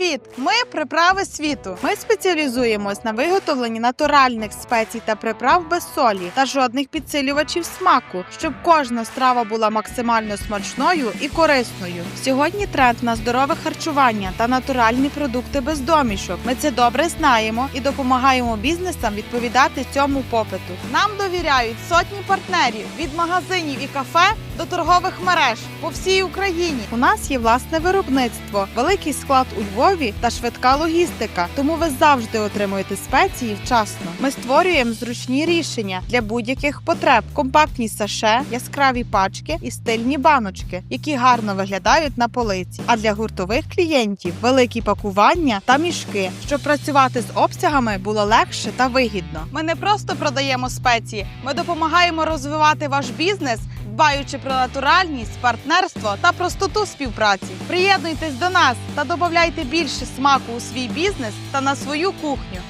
Привіт! Ми приправи світу. Ми спеціалізуємось на виготовленні натуральних спецій та приправ без солі та жодних підсилювачів смаку, щоб кожна страва була максимально смачною і корисною. Сьогодні тренд на здорове харчування та натуральні продукти без домішок. Ми це добре знаємо і допомагаємо бізнесам відповідати цьому попиту. Нам довіряють сотні партнерів від магазинів і кафе до торгових мереж по всій Україні. У нас є власне виробництво, великий склад у Львові та швидка логістика. Тому ви завжди отримуєте спеції вчасно. Ми створюємо зручні рішення для будь-яких потреб: компактні саше, яскраві пачки і стильні баночки, які гарно виглядають на полиці. А для гуртових клієнтів великі пакування та мішки, щоб працювати з обсягами було легше та вигідно. Ми не просто продаємо спеції, ми допомагаємо розвивати ваш бізнес дбаючи про натуральність, партнерство та простоту співпраці. Приєднуйтесь до нас та додавайте більше смаку у свій бізнес та на свою кухню.